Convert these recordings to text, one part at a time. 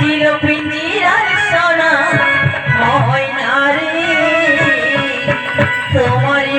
দিল পিঞ্জিরার সোনা ময়না রে। তোমারই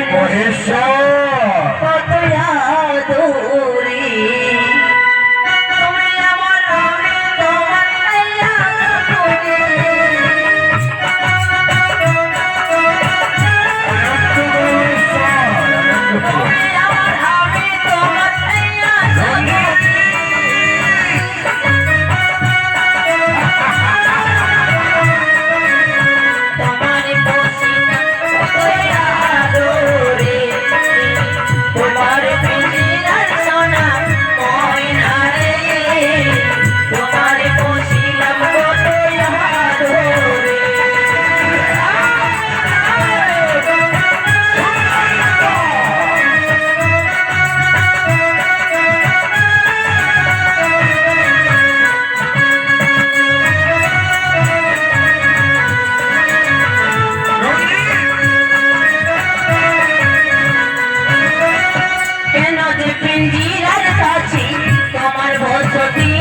পিঞ্জিরার সাথী তোমার বসতি।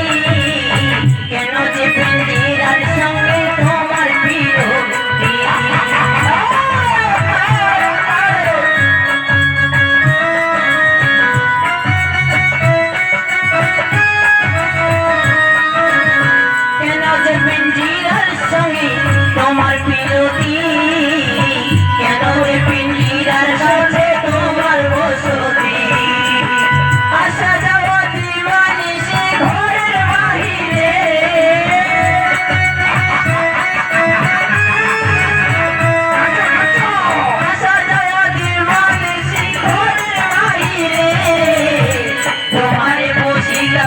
কেন যে পিঞ্জিরার সঙ্গে তোমার প্রিয়? কেন যে পিঞ্জিরার সঙ্গে তোমার Priyoti Srila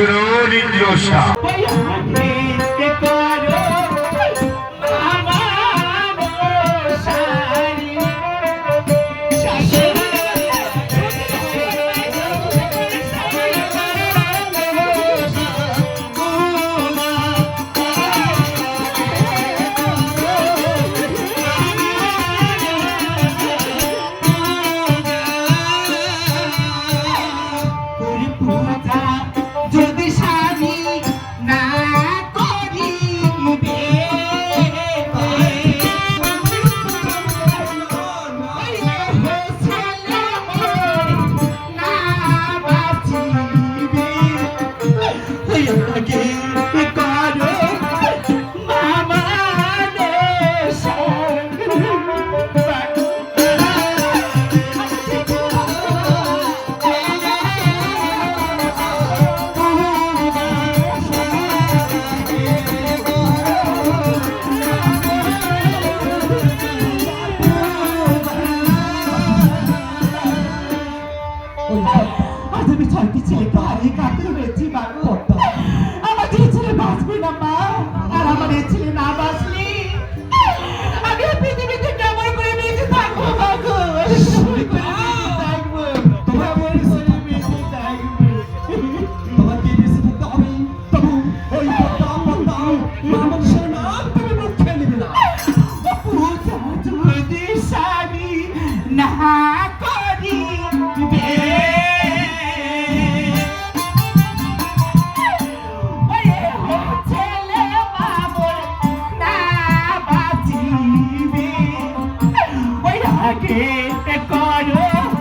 Sunodin Diyos. Amerika. que te callo